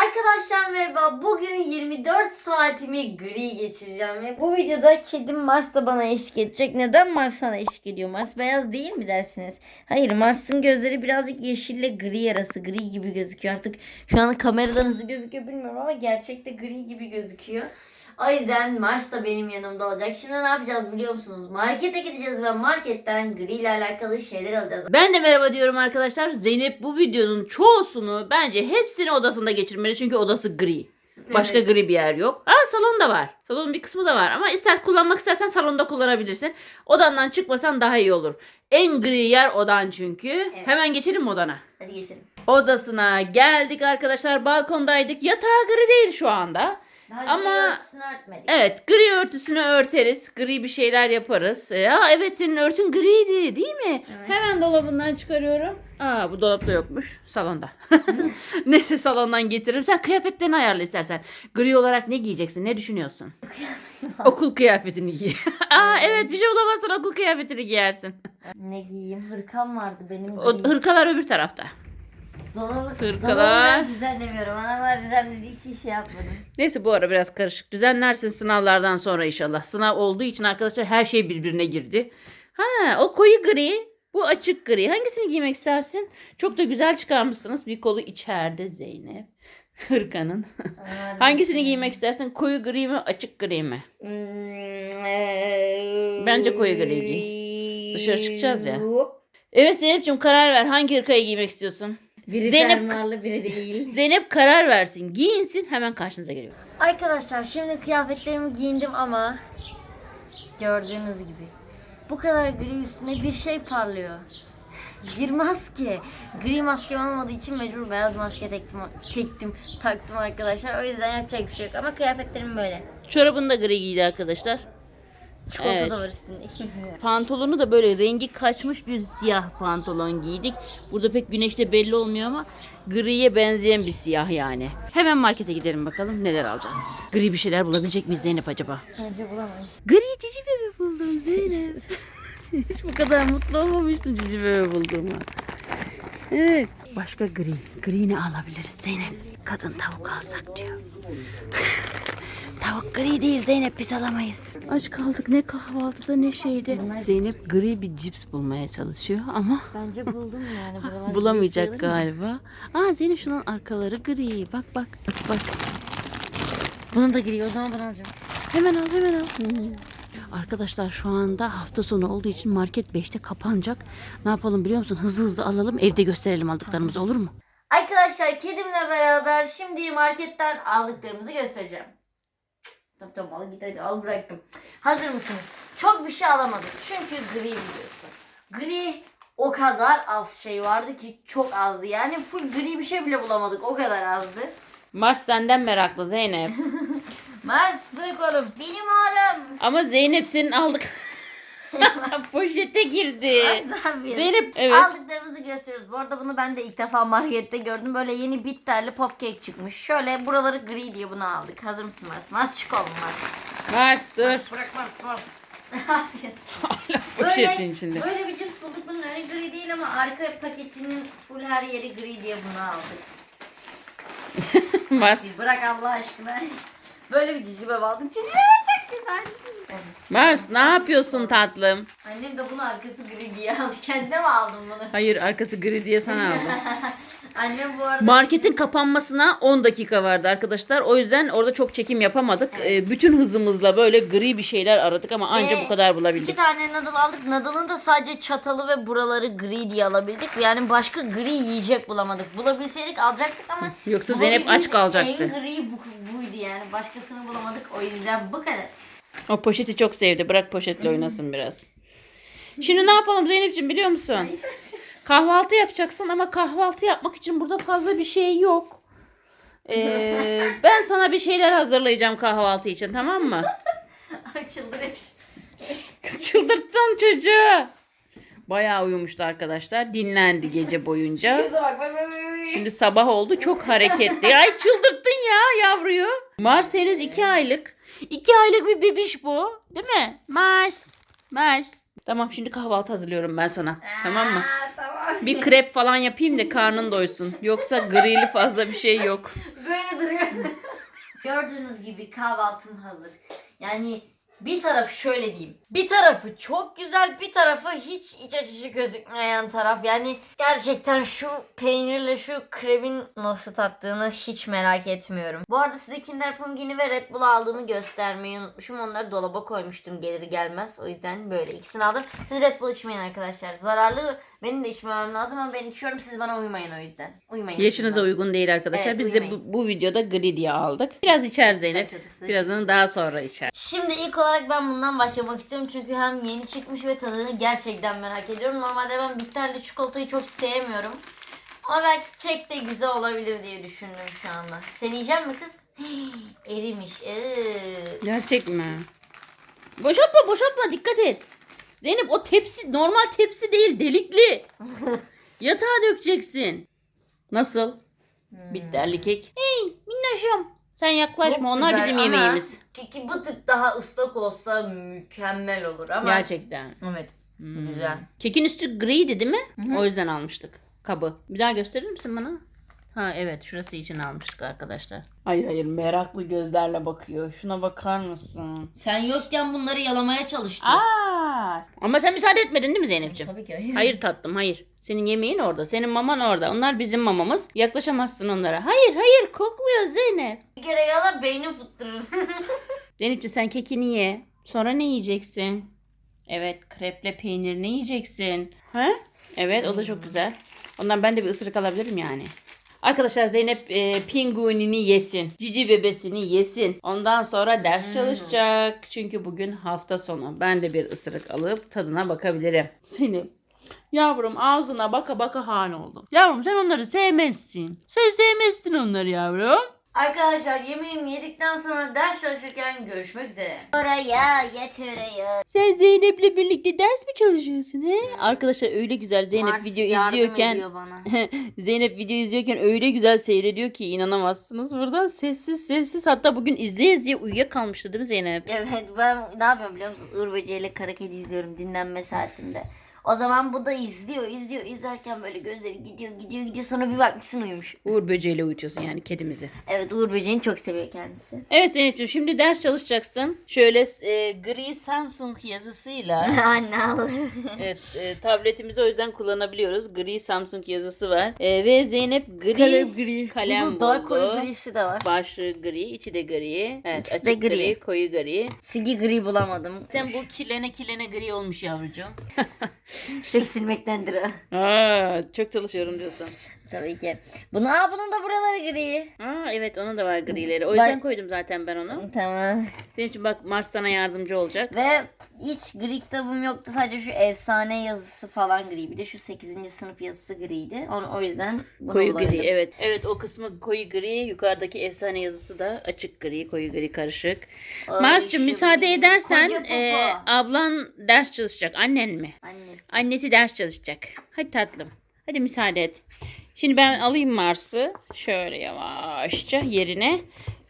Arkadaşlar merhaba. Bugün 24 saatimi gri geçireceğim ve bu videoda kedim Mars da bana eşlik edecek. Neden Mars sana eşlik ediyor? Mars beyaz değil mi dersiniz? Hayır Mars'ın gözleri birazcık yeşille gri arası gri gibi gözüküyor. Artık şu an kameradan nasıl gözüküyor bilmiyorum ama gerçekte gri gibi gözüküyor. O yüzden Mars da benim yanımda olacak. Şimdi ne yapacağız biliyor musunuz? Markete gideceğiz ve marketten gri ile alakalı şeyler alacağız. Ben de merhaba diyorum arkadaşlar. Zeynep bu videonun çoğusunu bence hepsini odasında geçirmeli çünkü odası gri. Başka Evet. gri bir yer yok. Aa salon da var. Salonun bir kısmı da var ama ister kullanmak istersen salonda kullanabilirsin. Odandan çıkmasan daha iyi olur. En gri yer odan çünkü. Hemen geçelim mi odana? Hadi geçelim. Odasına geldik arkadaşlar. Balkondaydık. Yatağı gri değil şu anda. Daha Ama- gri örtüsünü örtmedik. Evet gri örtüsünü örteriz. Gri bir şeyler yaparız. Ee, aa, evet senin örtün griydi değil mi? Evet. Hemen dolabından çıkarıyorum. Aa bu dolapta yokmuş. Salonda. Neyse salondan getiririm. Sen kıyafetlerini ayarla istersen. Gri olarak ne giyeceksin? Ne düşünüyorsun? okul kıyafetini giy. Aa evet bir şey bulamazsan okul kıyafetini giyersin. Ne giyeyim? Hırkam vardı benim. O hırkalar öbür tarafta. Dolabı, hırkalar. dolabı ben düzenlemiyorum. Anamlar düzenlediği için şey yapmadım. Neyse bu ara biraz karışık. Düzenlersin sınavlardan sonra inşallah. Sınav olduğu için arkadaşlar her şey birbirine girdi. Ha o koyu gri. Bu açık gri. Hangisini giymek istersin? Çok da güzel çıkarmışsınız. Bir kolu içeride Zeynep. Hırkanın. Hangisini giymek istersin? Koyu gri mi açık gri mi? Hmm, Bence koyu gri giy. Dışarı çıkacağız ya. Evet Zeynep'ciğim karar ver. Hangi hırkayı giymek istiyorsun? Biri Zeynep- fermuarlı biri değil. Zeynep karar versin. Giyinsin hemen karşınıza geliyor. Arkadaşlar şimdi kıyafetlerimi giyindim ama gördüğünüz gibi bu kadar gri üstüne bir şey parlıyor. Bir maske. Gri maskem olmadığı için mecbur beyaz maske tektim, tektim taktım arkadaşlar. O yüzden yapacak bir şey yok ama kıyafetlerim böyle. Çorabını da gri giydi arkadaşlar. Çikolata Evet. da var üstünde. Pantolonu da böyle rengi kaçmış bir siyah pantolon giydik. Burada pek güneşte belli olmuyor ama griye benzeyen bir siyah yani. Hemen markete gidelim bakalım neler alacağız. Gri bir şeyler bulabilecek miyiz Zeynep acaba? Bence bulamayız. Gri cici bebe buldum Zeynep. Hiç bu kadar mutlu olmamıştım cici bebe bulduğuma. Evet. Başka gri. Gri ne alabiliriz Zeynep? Kadın tavuk alsak diyor. tavuk gri değil Zeynep biz alamayız. Aç kaldık ne kahvaltıda ne şeyde. Zeynep gri bir cips bulmaya çalışıyor ama Bence buldum yani buralar. bulamayacak galiba. Aa Zeynep şunun arkaları gri. Bak bak bak bak. Bunun da gri o zaman ben alacağım. Hemen al hemen al. Arkadaşlar şu anda hafta sonu olduğu için market 5'te kapanacak. Ne yapalım biliyor musun? Hızlı hızlı alalım evde gösterelim aldıklarımızı olur mu? Arkadaşlar kedimle beraber şimdi marketten aldıklarımızı göstereceğim. Tamam tamam al git hadi al bıraktım. Hazır mısınız? Çok bir şey alamadık çünkü gri biliyorsun. Gri o kadar az şey vardı ki çok azdı. Yani full gri bir şey bile bulamadık o kadar azdı. Mars senden meraklı Zeynep. Mars bırak oğlum. Benim ağrım. Ama Zeynep senin aldık. Poşete girdi. Mars? Zeynep evet. Aldıklarımızı gösteriyoruz. Bu arada bunu ben de ilk defa markette gördüm. Böyle yeni bitterli popcake çıkmış. Şöyle buraları gri diye bunu aldık. Hazır mısın Mars? Mars çık oğlum Mars. Mars dur. Bırak Mars Mars. ne yapıyorsun? Hala poşetin içinde. Böyle bir cips bulduk. Bunun önü gri değil ama arka paketinin full her yeri gri diye bunu aldık. Mars. Bırak Allah aşkına. Böyle bir cici bebe aldım. Cici bebe çok güzel. Mars ne yapıyorsun tatlım? Annem de bunu arkası gri diye almış. Kendine mi aldın bunu? Hayır arkası gri diye sana aldım. Annem bu arada... Marketin kapanmasına 10 dakika vardı arkadaşlar. O yüzden orada çok çekim yapamadık. Ee, bütün hızımızla böyle gri bir şeyler aradık ama anca Ve bu kadar İki bulabildik. tane noodle aldık. Noodle'ın da sadece çatalı ve buraları gri diye alabildik. Yani başka gri yiyecek bulamadık. Bulabilseydik alacaktık ama Yoksa Zeynep aç kalacaktı. En gri bu, buydu yani. Başkasını bulamadık. O yüzden bu kadar. O poşeti çok sevdi. Bırak poşetle oynasın biraz. Şimdi ne yapalım Zeynep'ciğim biliyor musun? Kahvaltı yapacaksın ama kahvaltı yapmak için burada fazla bir şey yok. Ee, ben sana bir şeyler hazırlayacağım kahvaltı için tamam mı? Çıldırmış. Çıldırttın çocuğu. Bayağı uyumuştu arkadaşlar. Dinlendi gece boyunca. Göze bak bak bak. bak. Şimdi sabah oldu çok hareketli. Ay çıldırttın ya yavruyu. Mars henüz iki aylık. İki aylık bir bebiş bu. Değil mi? Mars. Mars. Tamam şimdi kahvaltı hazırlıyorum ben sana. Tamam mı? Aa, tamam. Bir krep falan yapayım da karnın doysun. Yoksa grili fazla bir şey yok. Böyle duruyor. Gördüğünüz gibi kahvaltım hazır. Yani bir tarafı şöyle diyeyim. Bir tarafı çok güzel, bir tarafı hiç iç açıcı gözükmeyen taraf. Yani gerçekten şu peynirle şu krebin nasıl tattığını hiç merak etmiyorum. Bu arada size Kinder Pungini ve Red Bull aldığımı göstermeyi unutmuşum. Onları dolaba koymuştum gelir gelmez. O yüzden böyle ikisini aldım. Siz Red Bull içmeyin arkadaşlar. Zararlı. Benim de içmemem lazım ama ben içiyorum. Siz bana uymayın o yüzden. Uymayın. Yaşınıza uygun değil arkadaşlar. Evet, Biz de uyumayın. bu, bu videoda gri diye aldık. Biraz içer Zeynep. Birazını daha sonra içer. Şimdi ilk olarak ben bundan başlamak istiyorum çünkü hem yeni çıkmış ve tadını gerçekten merak ediyorum. Normalde ben bitterli çikolatayı çok sevmiyorum. Ama belki kek de güzel olabilir diye düşündüm şu anda. Sen yiyecek mi kız? Erimiş. Ee. Gerçek mi? Boşaltma boşaltma dikkat et. Zeynep o tepsi normal tepsi değil delikli. Yatağa dökeceksin. Nasıl? Bitterli kek. Hey minnoşum. Sen yaklaşma Çok onlar güzel bizim ama yemeğimiz. Keki bir tık daha ıslak olsa mükemmel olur ama. Gerçekten. Evet. Hmm. Güzel. Kekin üstü griydi değil mi? O yüzden almıştık kabı. Bir daha gösterir misin bana? Ha evet şurası için almıştık arkadaşlar. Hayır hayır meraklı gözlerle bakıyor. Şuna bakar mısın? Sen yokken bunları yalamaya çalıştım. Aa! Ama sen müsaade etmedin değil mi Zeynep'ciğim? Tabii ki. Hayır. Hayır tatlım hayır. Senin yemeğin orada. Senin maman orada. Onlar bizim mamamız. Yaklaşamazsın onlara. Hayır hayır kokluyor Zeynep. Bir kere yala beynin fıttırır. Zeynepciğim sen kekini ye. Sonra ne yiyeceksin? Evet kreple peynir ne yiyeceksin? Ha? Evet o da çok güzel. Ondan ben de bir ısırık alabilirim yani. Arkadaşlar Zeynep e, pinguinini yesin. Cici bebesini yesin. Ondan sonra ders çalışacak. Çünkü bugün hafta sonu. Ben de bir ısırık alıp tadına bakabilirim. Zeynep Yavrum ağzına baka baka hane oldum. Yavrum sen onları sevmezsin. Sen sevmezsin onları yavrum. Arkadaşlar yemeğimi yedikten sonra ders çalışırken görüşmek üzere. Oraya oraya. Sen Zeynep'le birlikte ders mi çalışıyorsun he? Arkadaşlar öyle güzel Zeynep Mars video yardım izliyorken ediyor bana. Zeynep video izliyorken öyle güzel seyrediyor ki inanamazsınız. Buradan sessiz sessiz hatta bugün izleye izleye uyuyakalmıştı değil mi Zeynep? Evet ben ne yapıyorum biliyor musun? Böceği ile Kara Kedi izliyorum dinlenme saatimde. O zaman bu da izliyor izliyor izlerken böyle gözleri gidiyor gidiyor gidiyor sonra bir bakmışsın uyumuş. Uğur böceğiyle uyutuyorsun yani kedimizi. Evet Uğur Böceği'ni çok seviyor kendisi. Evet Zeynep'ciğim şimdi ders çalışacaksın. Şöyle e, gri Samsung yazısıyla Anne al. Evet, e, tabletimizi o yüzden kullanabiliyoruz. Gri Samsung yazısı var. E, ve Zeynep gri gri. kalem Bunun daha buldu. koyu grisi de var. Başlığı gri, içi de gri. Evet, İkisi açık de gri. gri. koyu gri. Silgi gri bulamadım. Zaten bu kilene kilene gri olmuş yavrucuğum. Çok silmektendir o. Aa, çok çalışıyorum diyorsun. Tabii ki. Bunu, aa bunun da buraları gri. Aa, evet onun da var grileri. O yüzden Bak- koydum zaten ben onu. Tamam. Senin için bak Mars sana yardımcı olacak. Ve hiç gri kitabım yoktu. Sadece şu efsane yazısı falan gri. Bir de şu 8. sınıf yazısı griydi. Onu, o yüzden bunu Koyu bulabildim. gri evet. Evet o kısmı koyu gri. Yukarıdaki efsane yazısı da açık gri, koyu gri karışık. Ay, Mars'cığım şu müsaade edersen koca popo. e, ablan ders çalışacak. Annen mi? Annesi. Annesi ders çalışacak. Hadi tatlım. Hadi müsaade et. Şimdi ben alayım Mars'ı. Şöyle yavaşça yerine.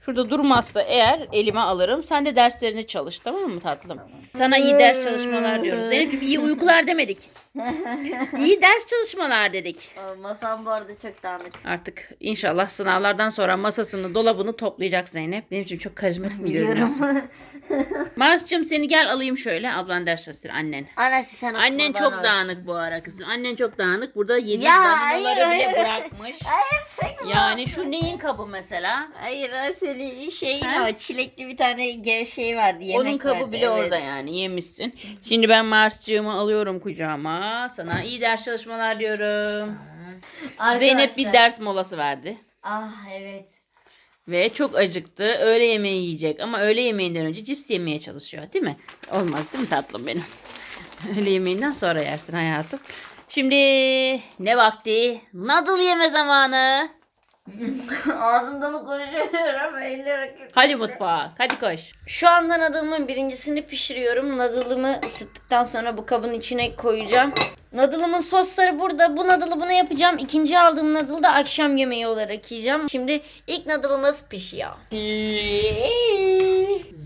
Şurada durmazsa eğer elime alırım. Sen de derslerini çalış tamam mı tatlım? Sana iyi ders çalışmalar diyoruz. Zeynep'ciğim iyi uykular demedik. İyi ders çalışmalar dedik. Masam bu arada çok dağınık. Artık inşallah sınavlardan sonra masasını, dolabını toplayacak Zeynep. Zeynep'ciğim çok karizmatik görünüyorsun? Biliyorum. Mars'cığım seni gel alayım şöyle. Ablan ders çalıştır annen. Anası sana Annen kurban çok olsun. dağınık bu ara kızım. Annen çok dağınık. Burada yedi Ya, damlaları hayır, bile hayır. bırakmış. Hayır çekme. Yani şu neyin kabı mesela? Hayır o senin şeyin Ha? o çilekli bir tane ge- şey vardı yemek Onun kabı vardı, bile evet. orada yani yemişsin. Şimdi ben Mars'cığımı alıyorum kucağıma. Sana iyi ders çalışmalar diyorum. Zeynep bir ders molası verdi. Ah evet. Ve çok acıktı. Öğle yemeği yiyecek. Ama öğle yemeğinden önce cips yemeye çalışıyor. Değil mi? Olmaz değil mi tatlım benim? öğle yemeğinden sonra yersin hayatım. Şimdi ne vakti? Noodle yeme zamanı. Ağzımdan konuşamıyorum. Eller Hadi mutfağa. Hadi koş. Şu anda nadılımın birincisini pişiriyorum. Nadılımı ısıttıktan sonra bu kabın içine koyacağım. Nadılımın sosları burada. Bu nadılı bunu yapacağım. İkinci aldığım nadılı da akşam yemeği olarak yiyeceğim. Şimdi ilk nadılımız pişiyor.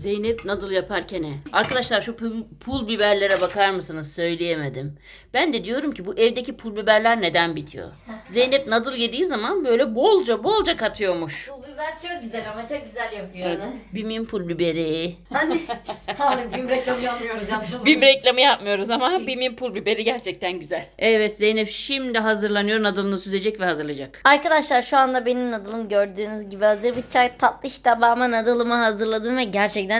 Zeynep noodle yaparken he. Arkadaşlar şu pul, pul biberlere bakar mısınız? Söyleyemedim. Ben de diyorum ki bu evdeki pul biberler neden bitiyor? Zeynep noodle yediği zaman böyle bolca bolca katıyormuş. Bu biber çok güzel ama çok güzel yapıyor Evet. onu. Bim'in pul biberi. Anne, hani film reklamı yapmıyoruz ya. Bim reklamı yapmıyoruz ama Bim'in pul biberi gerçekten güzel. Evet Zeynep şimdi hazırlanıyor. Noodle'ını süzecek ve hazırlayacak. Arkadaşlar şu anda benim nadılım gördüğünüz gibi hazır bir çay tatlı iş tabağıma nadılımı hazırladım ve gerçekten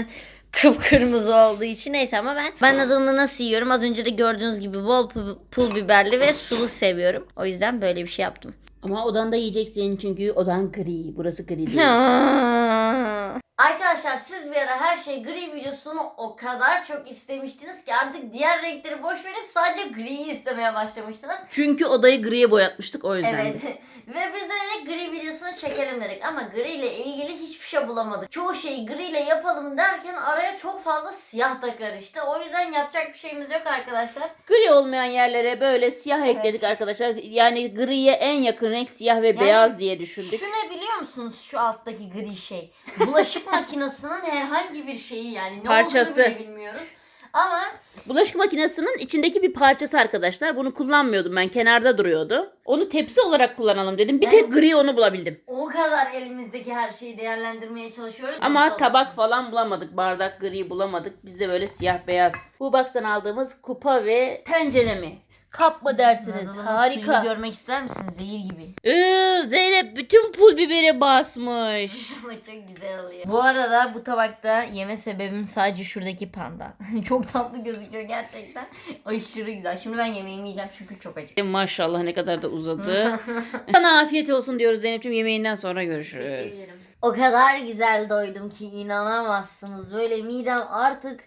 kıpkırmızı olduğu için neyse ama ben ben nadılımı nasıl yiyorum az önce de gördüğünüz gibi bol pul, pul biberli ve sulu seviyorum. O yüzden böyle bir şey yaptım. Ama odanda yiyeceksin çünkü odan gri. Burası gri değil. Arkadaşlar siz bir ara her şey gri videosunu o kadar çok istemiştiniz ki artık diğer renkleri boş verip sadece griyi istemeye başlamıştınız. Çünkü odayı griye boyatmıştık o yüzden. Evet. Ve biz de dedik gri videosunu çekelim dedik ama gri ile ilgili hiçbir şey bulamadık. Çoğu şeyi gri ile yapalım derken araya çok fazla siyah da karıştı. O yüzden yapacak bir şeyimiz yok arkadaşlar. Gri olmayan yerlere böyle siyah ekledik arkadaşlar. Yani griye en yakın renk siyah ve beyaz diye düşündük. Şu ne biliyor musunuz şu alttaki gri şey? Bulaşık makinesinin herhangi bir şeyi yani ne Parçası. olduğunu bile bilmiyoruz. Ama Bulaşık makinesinin içindeki bir parçası arkadaşlar. Bunu kullanmıyordum ben. Kenarda duruyordu. Onu tepsi olarak kullanalım dedim. Bir tek gri onu bulabildim. o kadar elimizdeki her şeyi değerlendirmeye çalışıyoruz. Ama Mutlu tabak olursunuz. falan bulamadık. Bardak gri bulamadık. Biz de böyle siyah beyaz. Bu box'tan aldığımız kupa ve tencere mi? Kap mı dersiniz? Nadıl'ın Harika. suyunu görmek ister misiniz? Zehir gibi. Ee, Zeynep bütün pul biberi basmış. Ama çok güzel oluyor. Bu arada bu tabakta yeme sebebim sadece şuradaki panda. çok tatlı gözüküyor gerçekten. Aşırı güzel. Şimdi ben yemeğimi yiyeceğim çünkü çok acık. Maşallah ne kadar da uzadı. Sana afiyet olsun diyoruz Zeynep'ciğim. Yemeğinden sonra görüşürüz. O kadar güzel doydum ki inanamazsınız. Böyle midem artık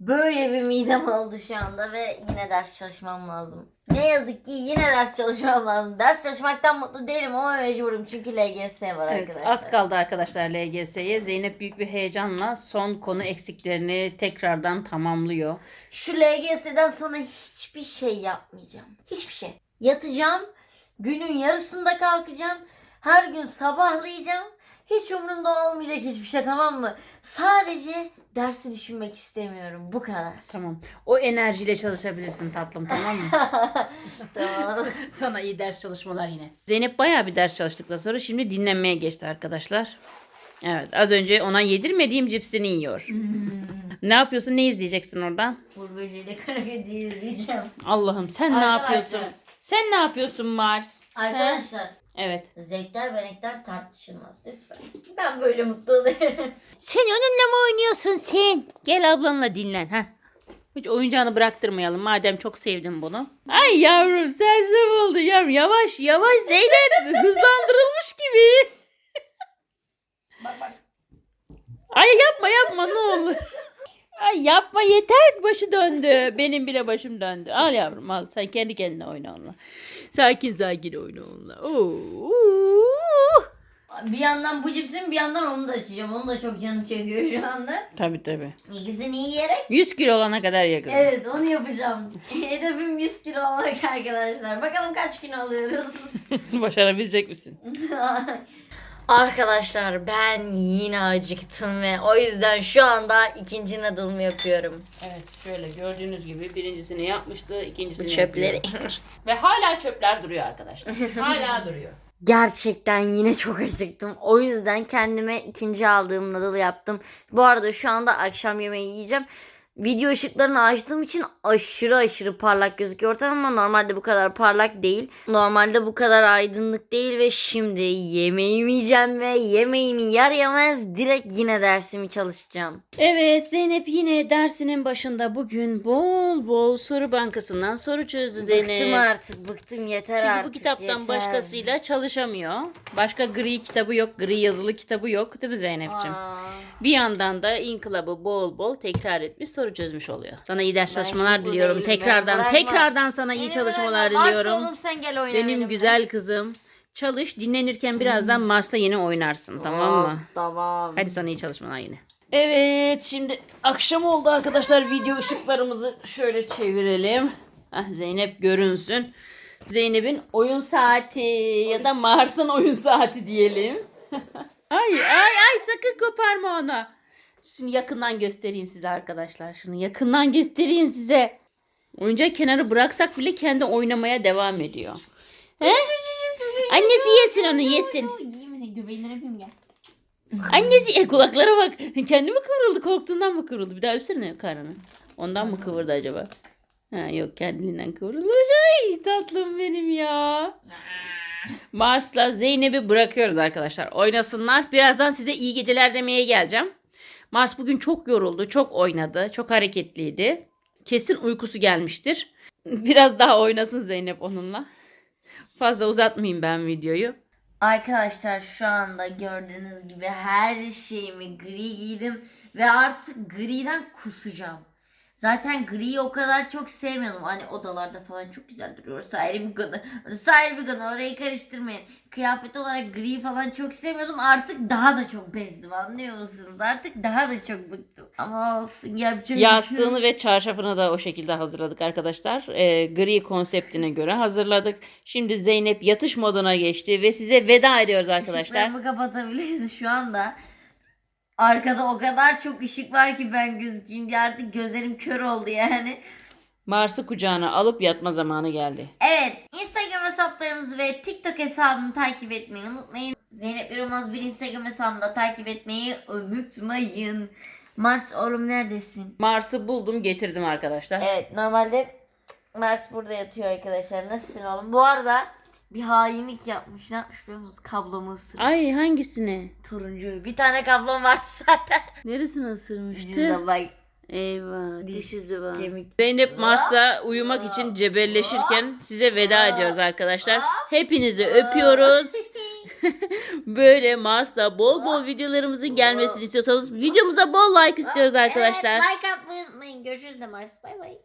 böyle bir midem oldu şu anda ve yine ders çalışmam lazım. Ne yazık ki yine ders çalışmam lazım. Ders çalışmaktan mutlu değilim ama mecburum çünkü LGS var Evet, arkadaşlar. az kaldı arkadaşlar LGS'ye. Zeynep büyük bir heyecanla son konu eksiklerini tekrardan tamamlıyor. Şu LGS'den sonra hiçbir şey yapmayacağım. Hiçbir şey. Yatacağım. Günün yarısında kalkacağım. Her gün sabahlayacağım. Hiç umurumda olmayacak hiçbir şey tamam mı? Sadece dersi düşünmek istemiyorum. Bu kadar. Tamam. O enerjiyle çalışabilirsin tatlım tamam mı? tamam. Sana iyi ders çalışmalar yine. Zeynep bayağı bir ders çalıştıktan sonra şimdi dinlenmeye geçti arkadaşlar. Evet az önce ona yedirmediğim cipsini yiyor. ne yapıyorsun? Ne izleyeceksin oradan? Uğur Böceği'yle Karagöz'ü izleyeceğim. Allah'ım sen ne Arkadaşlar. yapıyorsun? Sen ne yapıyorsun Mars? Arkadaşlar Evet. zevkler ve renkler tartışılmaz lütfen. Ben böyle mutlu oluyorum. Sen onunla mı oynuyorsun sen? Gel ablanla dinlen ha. Hiç oyuncağını bıraktırmayalım madem çok sevdin bunu. Ay yavrum sersem oldu yavrum. Yavaş yavaş Zeynep hızlandırılmış gibi. Ay yapma yapma ne olur. Ay yapma yeter başı döndü. Benim bile başım döndü. Al yavrum al sen kendi kendine oyna onunla. Sakin sakin oyna onunla. Oo. Bir yandan bu cipsin bir yandan onu da açacağım. Onu da çok canım çekiyor şu anda. Tabii tabii. İkisini yiyerek 100 kilo olana kadar yakın. Evet onu yapacağım. Hedefim 100 kilo olmak arkadaşlar. Bakalım kaç kilo alıyoruz. Başarabilecek misin? arkadaşlar ben yine acıktım ve o yüzden şu anda ikinci nadılımı yapıyorum. Evet şöyle gördüğünüz gibi birincisini yapmıştı, ikincisini Bu çöpleri. yapıyor. Ve hala çöpler duruyor arkadaşlar. hala duruyor. Gerçekten yine çok acıktım. O yüzden kendime ikinci aldığım nadılı yaptım. Bu arada şu anda akşam yemeği yiyeceğim. Video ışıklarını açtığım için aşırı aşırı parlak gözüküyor ortam ama normalde bu kadar parlak değil. Normalde bu kadar aydınlık değil ve şimdi yemeğimi yiyeceğim ve yemeğimi yer yemez direkt yine dersimi çalışacağım. Evet Zeynep yine dersinin başında bugün bol bol soru bankasından soru çözdü Zeynep. Bıktım artık bıktım yeter Çünkü artık bu kitaptan yeter. başkasıyla çalışamıyor. Başka gri kitabı yok, gri yazılı kitabı yok değil mi Zeynep'ciğim? Aa. Bir yandan da inkılabı bol bol tekrar etmiş soru çözmüş oluyor. Sana iyi ders çalışmalar diliyorum. değilim, beni Tekrardan bırakma. tekrardan sana iyi Beni çalışmalar bırakma. Varsa diliyorum. oğlum sen gel oyna Benim benimle. güzel kızım. Çalış dinlenirken birazdan Mars'ta yine oynarsın tamam mı? Tamam. Hadi sana iyi çalışmalar yine. Evet şimdi akşam oldu arkadaşlar video ışıklarımızı şöyle çevirelim. Ah, Zeynep görünsün. Zeynep'in oyun saati ya da Mars'ın oyun saati diyelim. ay ay ay sakın koparma onu. Şimdi yakından göstereyim size arkadaşlar. Şunu yakından göstereyim size. Oyuncak kenarı bıraksak bile kendi oynamaya devam ediyor. He? Annesi yesin onu yesin. Gel. Annesi e, kulaklara bak. Kendi mi kıvrıldı? Korktuğundan mı kıvrıldı? Bir daha öpsene karnını. Ondan mı kıvırdı acaba? Ha yok kendiliğinden kıvrılmış. Ay tatlım benim ya. Mars'la Zeynep'i bırakıyoruz arkadaşlar. Oynasınlar. Birazdan size iyi geceler demeye geleceğim. Mars bugün çok yoruldu. Çok oynadı. Çok hareketliydi. Kesin uykusu gelmiştir. Biraz daha oynasın Zeynep onunla. Fazla uzatmayayım ben videoyu. Arkadaşlar şu anda gördüğünüz gibi her şeyimi gri giydim ve artık griden kusacağım. Zaten griyi o kadar çok sevmiyordum. Hani odalarda falan çok güzel duruyor. Orası ayrı bir konu. Orası ayrı bir konu. Orayı karıştırmayın. Kıyafet olarak gri falan çok sevmiyordum. Artık daha da çok bezdim anlıyor musunuz? Artık daha da çok bıktım. Ama olsun yapacak bir şey. Yastığını ve çarşafını da o şekilde hazırladık arkadaşlar. Ee, gri konseptine göre hazırladık. Şimdi Zeynep yatış moduna geçti ve size veda ediyoruz arkadaşlar. Işıklarımı kapatabiliriz şu anda. Arkada o kadar çok ışık var ki ben gözükeyim diye artık gözlerim kör oldu yani. Mars'ı kucağına alıp yatma zamanı geldi. Evet Instagram hesaplarımızı ve TikTok hesabımı takip etmeyi unutmayın. Zeynep Yılmaz bir Instagram hesabımı da takip etmeyi unutmayın. Mars oğlum neredesin? Mars'ı buldum getirdim arkadaşlar. Evet normalde Mars burada yatıyor arkadaşlar. Nasılsın oğlum? Bu arada bir hainlik yapmış. Ne yapmış biliyor musunuz? Kablomu ısırmış. Ay hangisini? Turuncu. Bir tane kablom vardı zaten. Neresini ısırmıştı? Yüzünde bak. Eyvah Diş izi var. kemik. Zeynep Mars'la uyumak için cebelleşirken size veda ediyoruz arkadaşlar. Hepinizi öpüyoruz. Böyle Mars'la bol bol videolarımızın gelmesini istiyorsanız videomuza bol like istiyoruz arkadaşlar. Evet, like atmayı unutmayın. Görüşürüz de Mars. Bay bay.